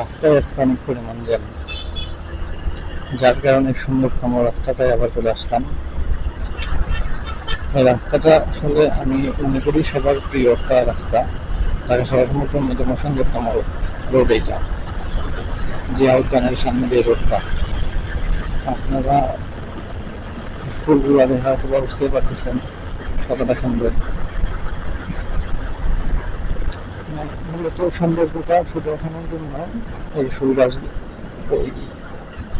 রাস্তায় আজকে অনেক পরিমাণ জ্যাম। যার কারণে সুন্দরতম রাস্তাটায় আবার চলে আসলাম। এই রাস্তাটা আসলে আমি মনে করি সবার প্রিয় একটা রাস্তা। ঢাকা শহরের মতো অন্যতম সুন্দরতম রোড এইটা। যে উদ্যানের সামনে যে রোডটা আপনারা ফুলগুলো দেখে হয়তো বুঝতেই পারতেছেন কতটা সুন্দর মানে মূলত সৌন্দর্যটা ওঠানোর জন্য এই ফুল গাছ, এই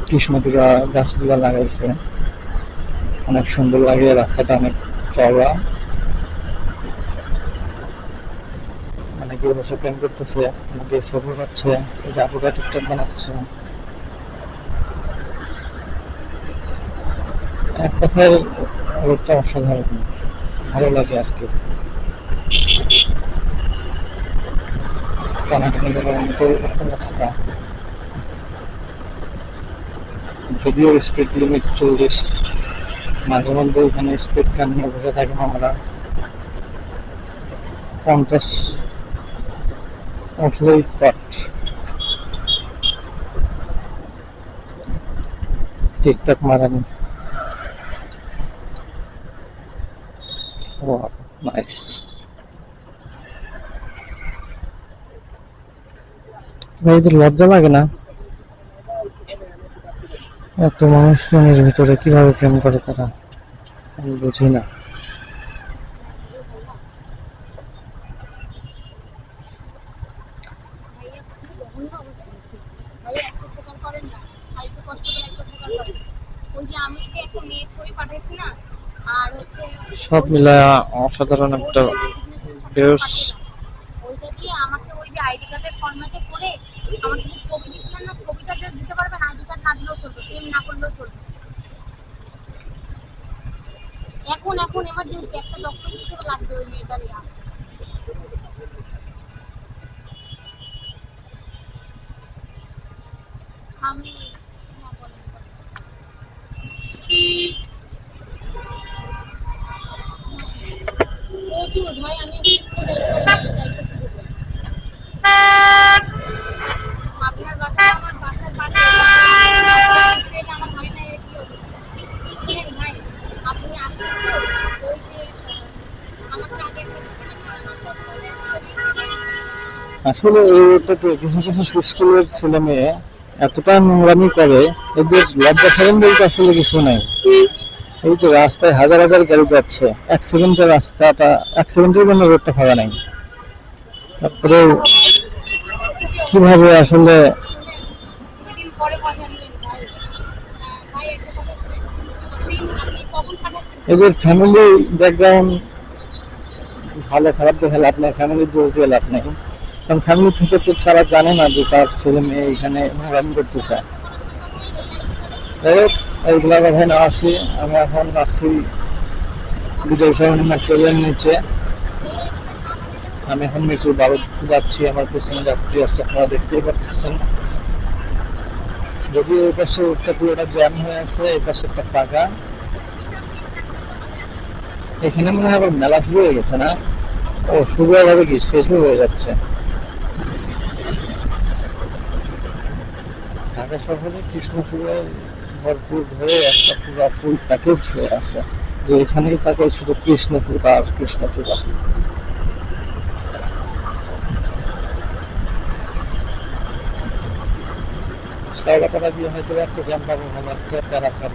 কৃষ্ণচূড়া গাছগুলো লাগাইছে। অনেক সুন্দর লাগে, রাস্তাটা অনেক চওড়া। অনেকে বসে প্রেম করতেছে, অনেকে ছবি পাচ্ছে এই আপুরা টিকটক বানাচ্ছে। এক কথায় রোডটা অসাধারণ, ভালো লাগে আর কি। টানাটানি করার মতো একটা রাস্তা যদিও স্পিড লিমিট চল্লিশ মাঝে মধ্যে এখানে স্পিড গান নিয়ে বসে থাকি আমরা পঞ্চাশ উঠলেই পট টিকটক মারানি Wow, nice. এদের লজ্জা লাগে না? এত মানুষজনের ভিতরে কীভাবে প্রেম করে তারা? আমি বুঝি না। সব মিলায় অসাধারণ একটা বেশ পাঠাইলাম, ওইটা দিয়ে আমাকে ওই যে আইডি কার্ডের ফরম্যাটে করে আমাকে যে ছবি দিচ্ছিলেন না, ছবিটা যে দিতে পারবেন আইডি কার্ড না দিলেও চলবে সেম না করলেও চলবে। এখন এখন এমার্জেন্সি একটা ডকুমেন্ট হিসেবে লাগবে ওই মেয়েটার ইয়া আমি ভাই, আমি একটু যাইতে পারি না, যাইতেছি কোথায়? আপনার বাসা আমার বাসার পাশে ট্রেনে আমার হয় না এর কি অবস্থা? শুনেন ভাই আপনি আসলে তো ওই যে আহ, আমাকে আগে একটা কিছু না আমার কথা বলে ছবি আসলে এই রোডটাতে কিছু কিছু স্কুলের ছেলে মেয়ে এতটা নোংরামি করে, এদের লজ্জা সরম বলতে আসলে কিছু নাই। এই তো রাস্তায় হাজার হাজার গাড়ি যাচ্ছে, এক সেকেন্ডের রাস্তাটা, এক সেকেন্ডের জন্য রোডটা ফাঁকা নাই। তারপরে কীভাবে আসলে এদের ফ্যামিলি ব্যাকগ্রাউন্ড ভালো, খারাপ দেখে লাভ নেই ফ্যামিলির দোষ দিয়ে লাভ নেই। কারণ ফ্যামিলি থেকে তো তারা জানে না যে তার ছেলে মেয়ে এখানে নোংরামি করতেছে। যাই হোক এইগুলা না আসি, আমি এখন আসছি বিজয় সরণি রেল নিচে। আমি এখন মেট্রো বারোতে যাচ্ছি, আমার পেছনে যাত্রী আছে, আপনারা দেখতেই পাচ্ছেন। যদিও এই পাশে একটা পুরোটা জ্যাম হয়ে আছে, এই পাশে একটা ফাঁকা। এখানে মনে হয় আবার মেলা শুরু হয়ে গেছে না? ও হয়ে কি শেষও হয়ে যাচ্ছে? ঢাকা শহরে কৃষ্ণচূড়ায় ভরপুর হয়ে একটা পুরো ফুল প্যাকেজ হয়ে আছে, যে এখানেই থাকে শুধু কৃষ্ণচূড়া আর কৃষ্ণচূড়া। সাইডাপাড়া দিয়ে হয়তো একটা জ্যাম পাবো ভালো একটা প্যারা খাব।